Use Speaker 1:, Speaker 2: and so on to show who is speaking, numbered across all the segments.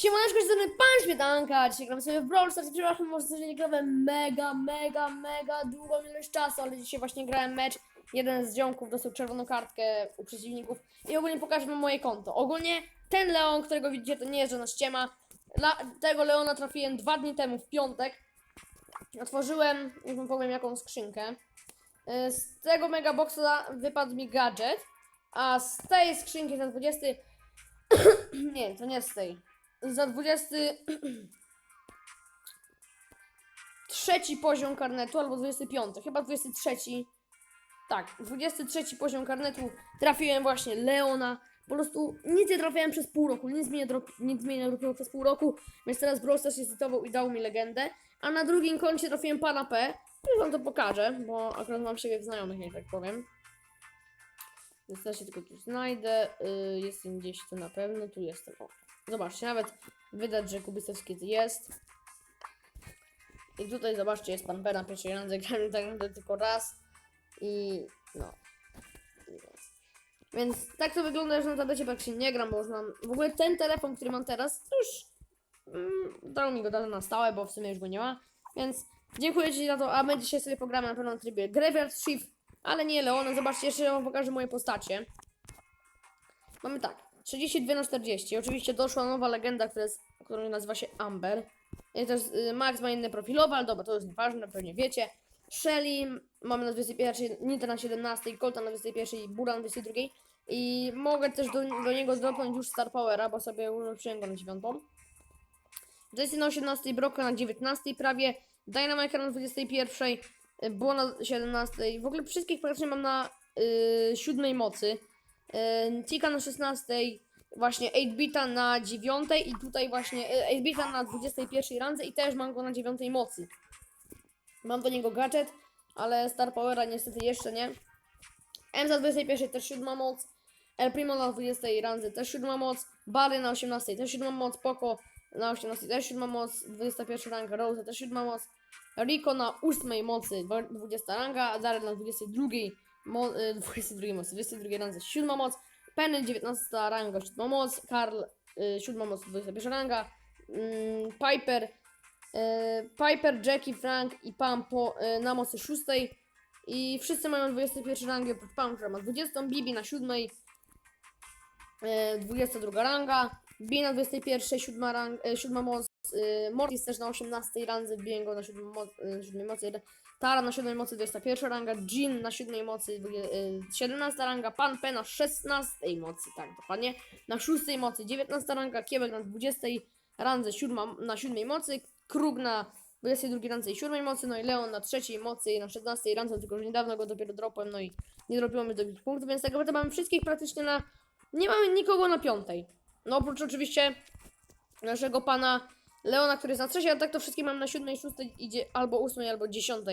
Speaker 1: Siemaneczko, strony Pan Śmietanka, dzisiaj gramy sobie w Brawl Stars, przepraszam, może coś nie grałem mega, mega, mega długą ilość czasu, ale dzisiaj właśnie grałem mecz, jeden z ziomków dostał czerwoną kartkę u przeciwników i ogólnie pokażę wam moje konto. Ogólnie ten Leon, którego widzicie, to nie jest żadna ściema, Dla tego Leona trafiłem dwa dni temu, w piątek, otworzyłem, już wam powiem jaką skrzynkę, Y, z tego megaboxa wypadł mi gadżet, a z tej skrzynki za 20 nie, to nie z tej. Za 20. trzeci poziom karnetu albo 25. Chyba 23. Tak, 23 poziom karnetu trafiłem właśnie Leona. Po prostu nic nie trafiałem przez pół roku, nic mi nie, nic mi nie przez pół roku, więc teraz Brawl Stars się zlitował i dał mi legendę. A na drugim koncie trafiłem pana P. Już wam to pokażę, bo akurat mam siebie w znajomych, jak tak powiem. Teraz się tylko tu znajdę. Yy, jestem gdzieś tu na pewno. Tu jestem. O. Zobaczcie, nawet widać, że Kubistowski tu jest. I tutaj zobaczcie, jest pan B na pierwszej randze. Grałem tak naprawdę tylko raz. I no. Więc tak to wygląda, że na tablecie praktycznie nie gram, bo już mam. W ogóle ten telefon, który mam teraz, to już. Mm, dał mi go na stałe, bo w sumie już go nie ma. Więc dziękuję Ci za to, a my dzisiaj sobie pogramy na pewno na trybie Graveyard Shift, ale nie Leonem. Zobaczcie, jeszcze wam pokażę moje postacie. Mamy tak, 32 na 40. Oczywiście doszła nowa legenda, która, jest, która nazywa się Amber. I też y, Max ma inne profilowe, ale dobra, to jest nieważne, pewnie wiecie. Shelly mamy na 21, Nita na 17, Colta na 21 i Bura na 22. I mogę też do, do niego dropnąć już Star Powera, bo sobie ulepszyłem go na 9. Jesse na 18, Broka na 19 prawie, Dynamite na 21, y, było na 17. W ogóle wszystkich praktycznie mam na y, 7 mocy. Y, Tika na 16, właśnie 8-bita na 9 i tutaj właśnie y, 8-bita na 21 randze i też mam go na 9 mocy. Mam do niego gadżet, ale Star Powera niestety jeszcze nie. M za 21 też 7 moc. El Primo na 20 randze też 7 moc. Bary na 18 też 7 moc. Poco na 18 też 7 moc. 21 ranga. Rose też 7 moc. Rico na 8 mocy 20 ranga. Daryl na 22 mo, y, 22 mocy. 22 randze 7 moc. Penny 19 ranga 7 moc. Karl y, 7 moc 21 ranga. Mm, Piper E, Piper, Jackie, Frank i Pam po, e, na mocy 6. I wszyscy mają 21 rangi oprócz Pam, która ma 20. Bibi na 7. E, 22 ranga. Bi na 21, 7, rang, e, 7 moc. E, Mortis też na 18 randze, wbiję go na 7, moc, e, 7 mocy. Tara na 7 mocy 21 ranga. Jean na 7 mocy dwudzie- e, 17 ranga. Pan P na 16 mocy, tak dokładnie. Na 6 mocy 19 ranga. Kiebek na 20 randze 7, na 7 mocy. Krug na 22 randze i 7 mocy, no i Leon na 3 mocy i na 16 randze, tylko że niedawno go dopiero dropłem, no i nie dropiło mi do punktów, więc tak naprawdę mamy wszystkich praktycznie na... Nie mamy nikogo na piątej. No oprócz oczywiście naszego pana Leona, który jest na trzeciej, a tak to wszystkie mam na 7, 6, idzie albo 8, albo 10,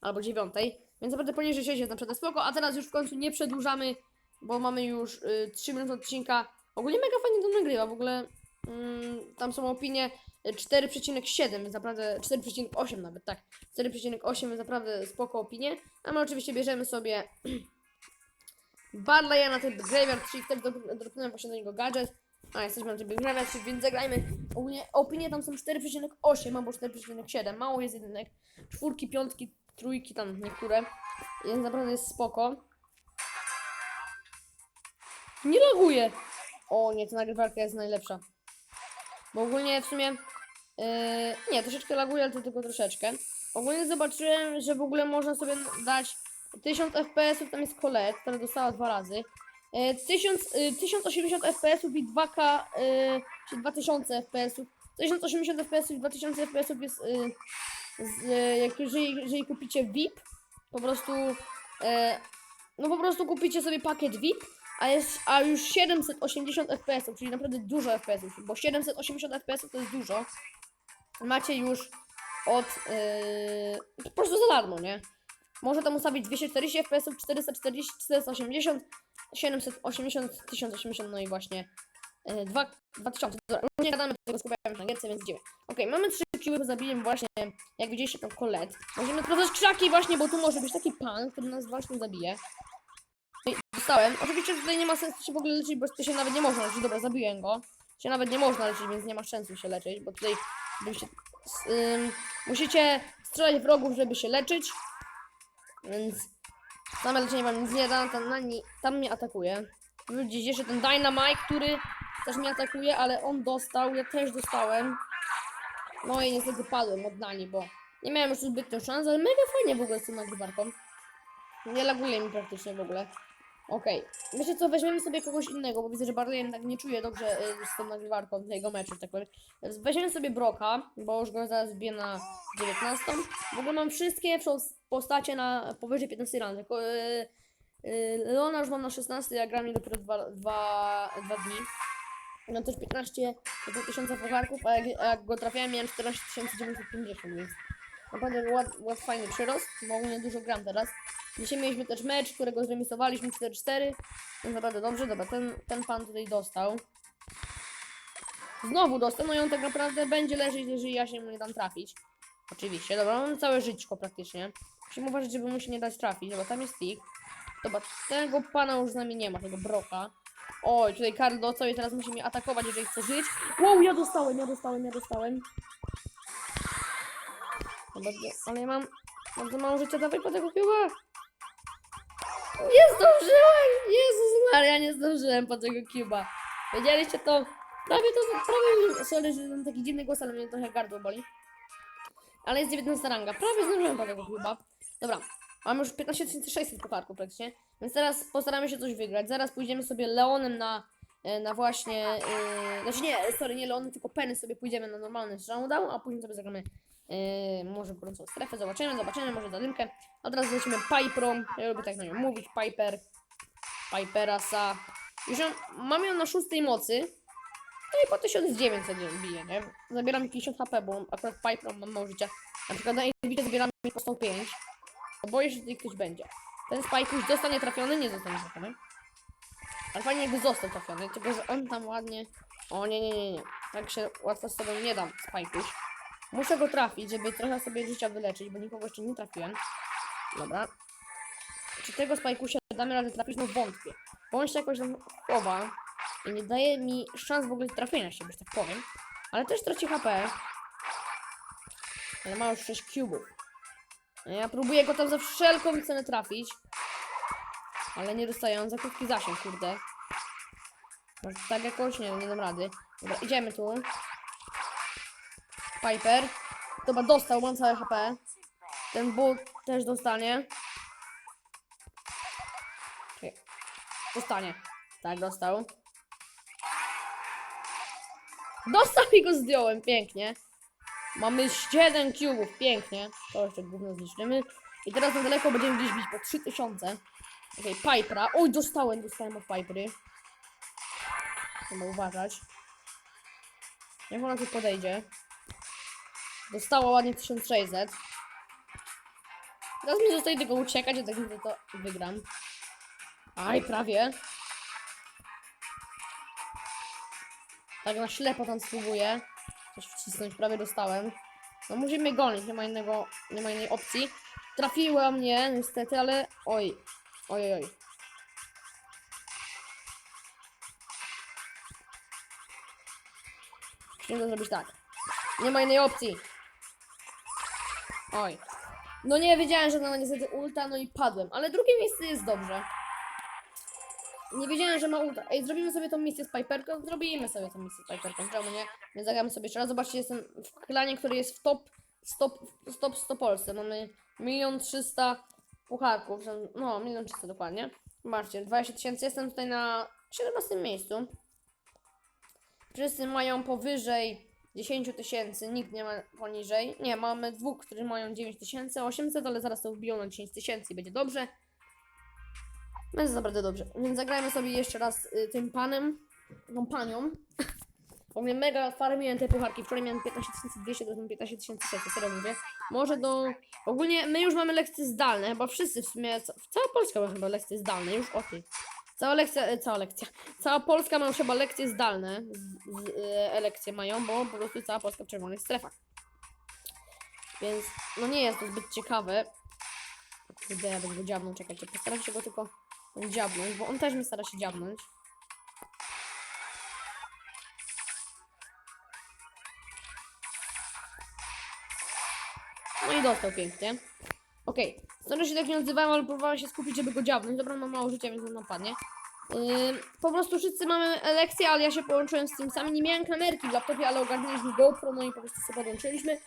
Speaker 1: albo 9. Więc naprawdę poniżej 6 jest naprawdę spoko, a teraz już w końcu nie przedłużamy, bo mamy już y, 3 minuty odcinka. Ogólnie mega fajnie to nagrywa, w ogóle mm, tam są opinie y, 4,7, więc naprawdę 4,8 nawet, tak. 4,8 jest naprawdę spoko opinie. A my oczywiście bierzemy sobie Barley'a na ten Graveyard Shift, też dropnąłem właśnie do niego gadżet. A, jesteśmy na Graveyard Shift, więc zagrajmy. Ogólnie opinie tam są 4,8 albo 4,7, mało jest jedynek. Czwórki, piątki, trójki tam niektóre. Więc naprawdę jest spoko. Nie loguje! O nie, ta nagrywarka jest najlepsza. Bo ogólnie w sumie. Yy, nie, troszeczkę laguje, ale to tylko troszeczkę. Ogólnie zobaczyłem, że w ogóle można sobie dać 1000 fps, tam jest Colette, która dostała dwa razy. Yy, 1000, yy, 1080 fps i 2K, yy, czy 2000 fps. 1080 fps i 2000 fps jest. Z, yy, jak jeżeli, jeżeli kupicie VIP, po prostu. No po prostu kupicie sobie pakiet VIP, a, jest, a już 780 fps, czyli naprawdę dużo fps, bo 780 fps to jest dużo. Macie już od po prostu za darmo, nie? Można tam ustawić 240 fps, 440, 480, 780, 1080, no i właśnie yy, 2, 2000. Dobra, nie gadamy, tego skupiamy na gierce, więc idziemy. Okej, mamy trzy kiły, bo zabiję właśnie, jak widzieliście, tą Colette. Możemy sprawdzać krzaki właśnie, bo tu może być taki pan, który nas właśnie zabije. I Dostałem. Oczywiście tutaj nie ma sensu się w ogóle leczyć, bo to się nawet nie można leczyć. Dobra, zabiłem go. się nawet nie można leczyć, więc nie ma sensu się leczyć, bo tutaj byście, musicie strzelać wrogów, żeby się leczyć, więc same leczenie wam nic nie da, tam, na tam mnie atakuje. Widzicie, jeszcze ten Dynamite, który też mnie atakuje, ale on dostał, ja też dostałem. No i niestety padłem od Nani, bo nie miałem już zbytnio szans, ale mega fajnie w ogóle z tą nagrywarką. Nie laguje mi praktycznie w ogóle. Okej. Wiecie co, weźmiemy sobie kogoś innego, bo widzę, że bardzo jednak nie czuję dobrze y, z tą nagrywarką tego meczu, tak powiem. Weźmiemy sobie Broka, bo już go zaraz wbiję na 19. W ogóle mam wszystkie przos- postacie na powyżej 15 ran. Tylko y, y, Leona już mam na 16, ja gram nie dopiero 2 dni. Mam też 15 tysiąca pucharków, a jak, jak go trafiałem miałem 14 950, więc naprawdę łat, łat fajny przyrost, bo ogólnie dużo gram teraz. Dzisiaj mieliśmy też mecz, którego zremisowaliśmy 4-4, więc naprawdę dobrze, dobra, ten, ten pan tutaj dostał. Znowu dostał, no i on tak naprawdę będzie leżeć, jeżeli ja się mu nie dam trafić. Oczywiście, dobra, mam całe żyćko praktycznie. Musimy uważać, żeby mu się nie dać trafić, dobra, tam jest Tick. Dobra, tego pana już z nami nie ma, tego Broka. Oj, tutaj Karl dostał i teraz musi mnie atakować, jeżeli chce żyć. Wow, ja dostałem, ja dostałem, ja dostałem. Dobra, ale ja mam bardzo mało życia, dawaj po tego chyba. Nie zdążyłem! Jezus Maria, nie zdążyłem po tego Cuba. Wiedzieliście to? Prawie to, prawie, sorry, że mam taki dziwny głos, ale mnie trochę gardło boli. Ale jest 19 ranga, prawie zdążyłem po tego Cuba. Dobra, mam już 15 600 pucharków praktycznie, więc teraz postaramy się coś wygrać. Zaraz pójdziemy sobie Leonem na, e, na właśnie, yy, znaczy nie, sorry, nie Leonem, tylko Penny sobie pójdziemy na normalny showdown, a później sobie zagramy Yy, może gorącą strefę, zobaczymy, zobaczymy, może zadymkę. Od razu lecimy Piperą, ja lubię tak na nią mówić, Piper, Piperasa. Już ją, mam ją na szóstej mocy, no i po 1900 ją bije, nie? Zabieram mi 50 HP, bo akurat Piperą mam mało życia. Na przykład na Elbicie zabieram mi po 105, bo boję się, że tutaj ktoś będzie. Ten już zostanie trafiony, nie zostanie trafiony. Ale fajnie jakby został trafiony, tylko że on tam ładnie... O nie, nie, nie, nie. Tak się łatwo z tobą nie dam, Spike'uś. Muszę go trafić, żeby trochę sobie życia wyleczyć, bo nikogo jeszcze nie trafiłem. Dobra. Czy tego spajkusia damy radę trafić? No wątpię. Bo on się jakoś tam chowa i nie daje mi szans w ogóle trafienia się, że tak powiem. Ale też traci HP. Ale ma już 6 cubów. Ja próbuję go tam za wszelką cenę trafić. Ale nie dostaję, on za krótki zasięg, kurde. Tak jakoś, nie, nie dam rady. Dobra, idziemy tu. Piper. Dobra, dostał, mam całe HP. Ten Bull też dostanie. Dostanie. Tak, dostał. Dostał i go zdjąłem, pięknie. Mamy 7 cubów, pięknie. To jeszcze gówno zniszczymy. I teraz na daleko będziemy gdzieś bić po 3000. Okej, okay, Pipera. Oj, dostałem, dostałem od Pipery. Trzeba uważać. Niech ona tu podejdzie. Dostała ładnie 1600. Teraz mi zostaje tylko uciekać, a tak naprawdę to wygram. Aj, prawie. Tak na ślepo tam spróbuję. Coś wcisnąć, prawie dostałem. No musi mnie gonić, nie ma innego, nie ma innej opcji. Trafiła mnie niestety, ale oj. Oj, oj. Musimy to zrobić tak. Nie ma innej opcji. Oj. No nie wiedziałem, że ma niestety ulta, no i padłem. Ale drugie miejsce jest dobrze. Nie wiedziałem, że ma ulta. Ej, zrobimy sobie tą misję z Piperką? Zrobimy sobie tą misję z Piperką, czemu nie? Więc zagramy sobie jeszcze raz. Zobaczcie, jestem w klanie, który jest w top, stop, stop 100 Polsce. Mamy 1 300 pucharków. No, 1 300 dokładnie. Zobaczcie, 20 tysięcy. Jestem tutaj na 17 miejscu. Wszyscy mają powyżej 10 tysięcy, nikt nie ma poniżej. Nie, mamy dwóch, którzy mają 9 tysięcy, 800, ale zaraz to wbiją na 10 tysięcy i będzie dobrze. Będzie naprawdę dobrze. Więc zagrajmy sobie jeszcze raz y, tym panem, tą panią. W ogóle mega farmiłem te pucharki. Wczoraj miałem 15 200, to 15 600, serio mówię. Może do... Ogólnie my już mamy lekcje zdalne, chyba wszyscy w sumie, ca- cała Polska ma chyba lekcje zdalne, już o. Cała lekcja, e, cała lekcja. Cała Polska ma już chyba lekcje zdalne, z, z, e, lekcje mają, bo po prostu cała Polska w czerwonych strefach. Więc, no nie jest to zbyt ciekawe. Kurde, ja będę czekajcie, postaram się go tylko dziabnąć, bo on też mi stara się dziabnąć. No i dostał pięknie. Okej, okay. stąd się tak nie odzywałem, ale próbowałem się skupić, żeby go dziabnąć. Dobra, mam mało życia, więc on napadnie. Yy, po prostu wszyscy mamy lekcję, ale ja się połączyłem z tym sami. Nie miałem kamerki w laptopie, ale ogarnęliśmy GoPro, no i po prostu sobie podłączyliśmy.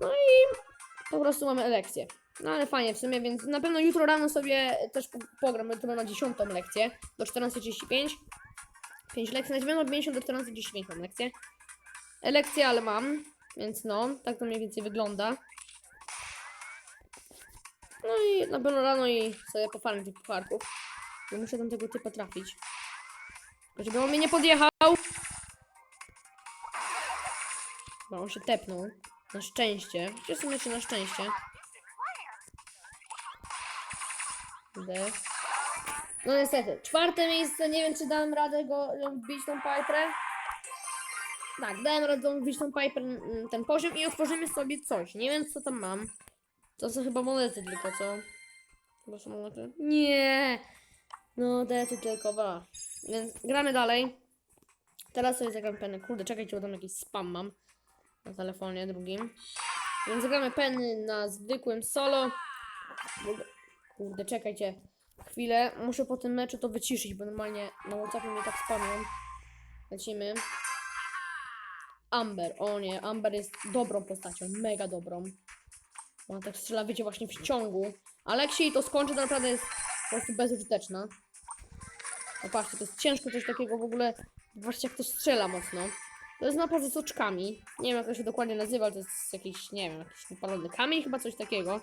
Speaker 1: No i po prostu mamy lekcję. No ale fajnie w sumie, więc na pewno jutro rano sobie też po- pogram, to na 10 lekcję do 14.35. 5 lekcji, na 9.50 do 14.35 mam lekcję. Lekcję, ale mam, więc no, tak to mniej więcej wygląda. No i na pewno rano i sobie pofarmię tych pucharków. Bo muszę tam tego typa trafić. Żeby on mnie nie podjechał. Bo on się tepnął. Na szczęście. W sumie na szczęście. No niestety. Czwarte miejsce. Nie wiem, czy dałem radę go wbić tą Piperę. Tak, dałem radę wbić tą Piper mm, ten poziom i otworzymy sobie coś. Nie wiem, co tam mam. To są chyba monety tylko, co? Chyba są monety? Nie! No, te tylko, ba. Więc gramy dalej. Teraz sobie zagram penny. Kurde, czekajcie, bo tam jakiś spam mam. Na telefonie drugim. Więc zagramy penny na zwykłym solo. Kurde- czekajcie. Chwilę. Muszę po tym meczu to wyciszyć, bo normalnie na Whatsappie mnie tak spamią. Lecimy. Amber. O nie, Amber jest dobrą postacią. Mega dobrą. Ona tak strzela, wiecie, właśnie w ciągu. Ale jej to skończy, to naprawdę jest po prostu bezużyteczna. No patrzcie, to jest ciężko coś takiego w ogóle. Zobaczcie, jak to strzela mocno. To jest napad z oczkami. Nie wiem, jak to się dokładnie nazywa, ale to jest jakiś, nie wiem, jakiś wypalony kamień, chyba coś takiego.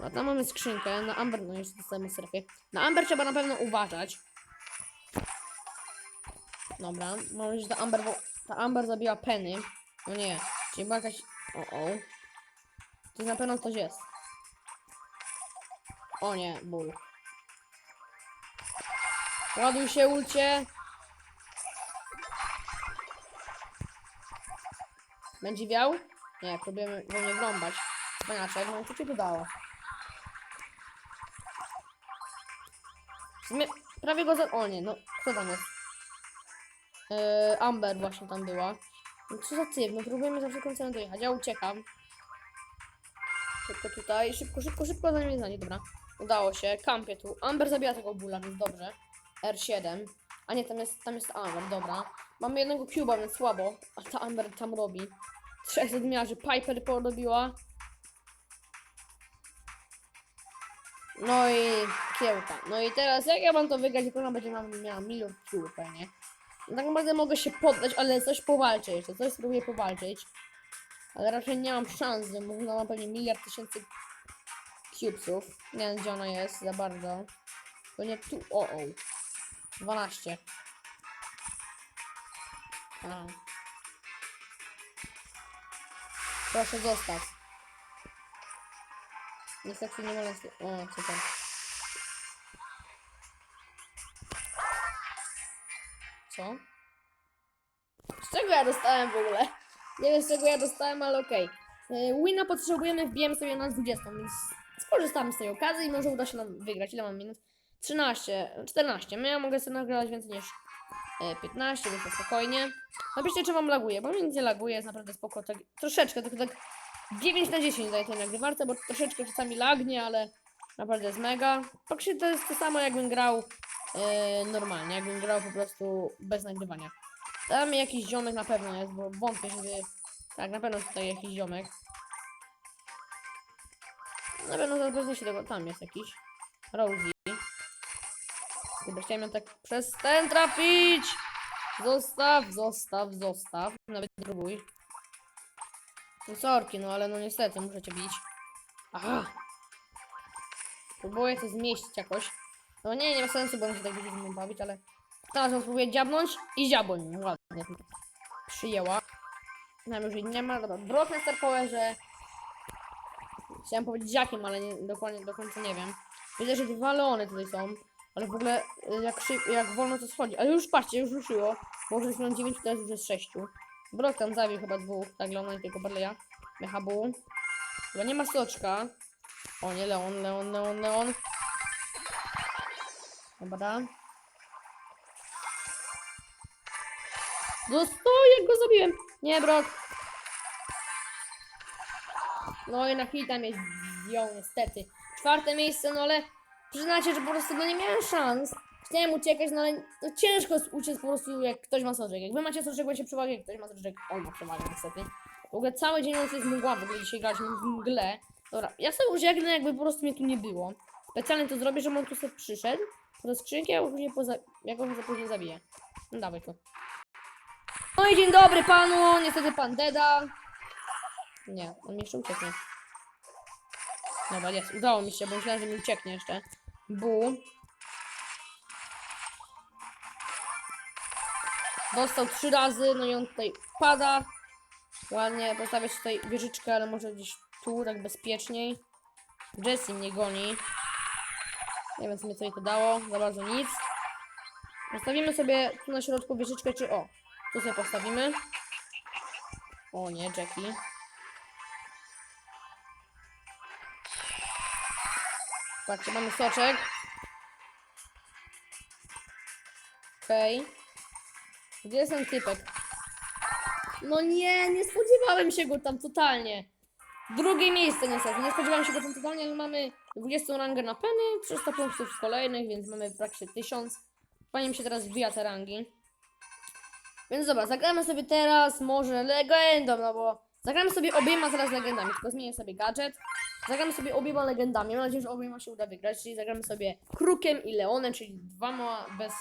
Speaker 1: No, tam mamy skrzynkę. Na Amber, no jeszcze dostajemy strefie. Na Amber trzeba na pewno uważać. Dobra, mam nadzieję, że ta Amber, ta Amber zabiła Penny. No nie, czyli była jakaś... O, o. To na pewno ktoś jest. O nie, ból. Ładuj się, ulcie. Będzie wiał? Nie, próbujemy go nie wrąbać. Paniaczek, no co ci to prawie go za... O nie, no kto tam jest? Yy, Amber właśnie tam była. No co za typ, no próbujemy za wszelką cenę dojechać. Ja uciekam. Szybko tutaj, szybko, szybko, szybko, zanim jest za nie, dobra. Udało się, kampię tu. Amber zabija tego bula, więc dobrze. R7. A nie, tam jest, tam jest Amber, dobra. Mamy jednego cuba, więc słabo. A ta Amber tam robi. Trzech zadmiarzy. Piper porobiła. No i kiełka. No i teraz jak ja mam to wygrać, jak ona będzie miała milion cubów pewnie. No tak naprawdę mogę się poddać, ale coś powalczę jeszcze, coś spróbuję powalczyć. Ale raczej nie mam szans, bo ona ma pewnie miliard tysięcy cubesów. Nie wiem gdzie ona jest za bardzo. To nie tu, o o. 12. A. Proszę zostaw. Niestety nie mogę... O, tam? Co? Z czego ja dostałem w ogóle? Nie wiem z czego ja dostałem, ale okej. Okay. Wina potrzebujemy, wbijemy sobie na 20, więc skorzystamy z tej okazji i może uda się nam wygrać. Ile mam minut? 13, 14. No ja mogę sobie nagrać więcej niż e, 15, więc to spokojnie. Napiszcie, czy wam laguje, bo mi nic nie laguje, jest naprawdę spoko. Tak, troszeczkę, tylko tak 9 na 10 daję tej nagrywarce, bo troszeczkę czasami lagnie, ale naprawdę jest mega. Faktycznie to jest to samo, jakbym grał e, normalnie, jakbym grał po prostu bez nagrywania. Tam jakiś ziomek na pewno jest, bo wątpię, żeby... Tak, na pewno jest tutaj jakiś ziomek. Na pewno zaraz się tego... Tam jest jakiś. Rosie. Kurde, chciałem ją tak przez ten trafić! Zostaw, zostaw, zostaw. Nawet próbuj. No sorki, no ale no niestety, muszę cię bić. Aha! Próbuję to zmieścić jakoś. No nie, nie ma sensu, bo on się tak będzie mną bawić, ale... Teraz ją spróbuję dziabnąć i dziabłem. Ładnie. Przyjęła. Znam już jej nie ma. Dobra, Brock na Star Powerze. Chciałem powiedzieć jakim, ale nie, dokładnie do końca nie wiem. Widzę, że dwa leony tutaj są. Ale w ogóle y, jak, szyb, jak wolno to schodzi. Ale już patrzcie, już ruszyło. Bo już mam 9, teraz już jest 6. Brock tam zabił chyba dwóch. Tak, Leona tylko Barleya. Mechabu. Chyba nie ma soczka. O nie, Leon, Leon, Leon, Leon. Dobra. Dostoję, go zabiłem. Nie, Brock. No i na hita mnie zdjął niestety. Czwarte miejsce, no ale przyznacie, że po prostu no nie miałem szans. Chciałem uciekać, no ale no ciężko jest uciec po prostu jak ktoś ma soczek. Jak wy macie soczek, macie przewagę, jak ktoś ma soczek, on ma przewagę niestety. W ogóle cały dzień nocy jest mgła, w ogóle dzisiaj graliśmy w mgle. Dobra, ja sobie ucieknę, jakby po prostu mnie tu nie było. Specjalnie to zrobię, żeby on tu sobie przyszedł. Do skrzynki, a później poza... jak on go później zabije. No dawaj to. No i dzień dobry panu, niestety pan Deda. Nie, on jeszcze ucieknie. Dobra, jest, udało mi się, bo myślałem, że mi ucieknie jeszcze. Bu. Dostał trzy razy, no i on tutaj pada. Ładnie, postawię sobie tutaj wieżyczkę, ale może gdzieś tu, tak bezpieczniej. Jessie mnie goni. Nie wiem, co mi tutaj to dało, za bardzo nic. Postawimy sobie tu na środku wieżyczkę, czy o, tu sobie postawimy. O nie, Jackie. Patrzcie, mamy soczek. Okej. Gdzie jest ten typek? No nie, nie spodziewałem się go tam totalnie. Drugie miejsce niestety, nie spodziewałem się go tam totalnie, ale mamy 20 rangę na penny, 300 punktów kolejnych, więc mamy praktycznie 1000. Fajnie się teraz wbija te rangi. Więc dobra, zagramy sobie teraz może legendą, no bo zagramy sobie obiema zaraz legendami, tylko zmienię sobie gadżet. Zagramy sobie obiema legendami, mam nadzieję, że obiema się uda wygrać, czyli zagramy sobie Krukiem i Leonem, czyli dwoma bez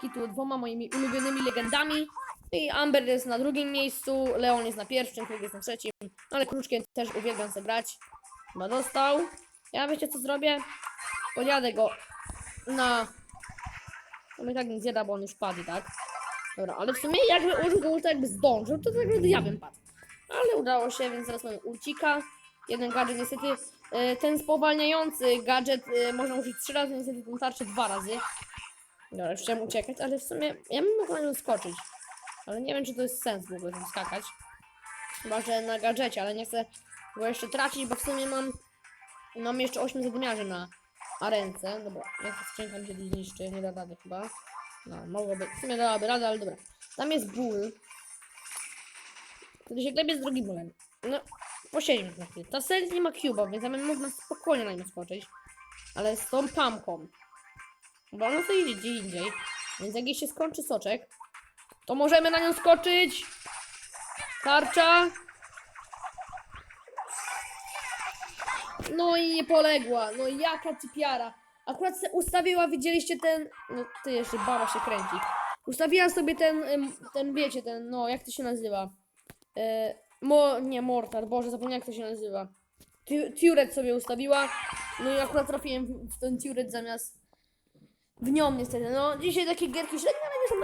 Speaker 1: kitu, dwoma moimi ulubionymi legendami. I Amber jest na drugim miejscu, Leon jest na pierwszym, Kruk jest na trzecim, no ale Kruczkiem też uwielbiam zagrać. Chyba dostał. Ja wiecie co zrobię? Podjadę go na... No i tak nie zjada, bo on już padł, tak? Dobra, ale w sumie jakby użył go ulta, jakby zdążył, to tak naprawdę ja bym padł. Ale udało się, więc teraz mamy ulcika. Jeden gadżet, niestety e, ten spowalniający gadżet e, można użyć trzy razy, niestety tą tarczę dwa razy. Dobra, już chciałem uciekać, ale w sumie ja bym mógł na nią skoczyć. Ale nie wiem, czy to jest sens w ogóle tam skakać. Chyba, że na gadżecie, ale nie chcę go jeszcze tracić, bo w sumie mam mam jeszcze 8 zadymiarzy na arence. Dobra, jak ta skrzynka mi się zniszczy, nie da rady chyba. No, mogłoby, w sumie dałaby radę, ale dobra. Tam jest ból. Który się klepie z drugim bólem. No, posiedźmy na chwilę. Ta sens nie ma cuba, więc ja bym mógł na spokojnie na nią skoczyć. Ale z tą pamką. Bo ona sobie idzie gdzie indziej. Więc jak jej się skończy soczek, to możemy na nią skoczyć. Tarcza. No i nie poległa. No jaka typiara. Akurat ustawiła, widzieliście ten... No ty jeszcze baba się kręci. Ustawiła sobie ten, ten wiecie, ten, no jak to się nazywa? E, mo, nie, Mortar, Boże, zapomniałem jak to się nazywa. Tu- Turet sobie ustawiła. No i akurat trafiłem w ten Turet zamiast w nią niestety. No dzisiaj takie gierki średnie, ale nie są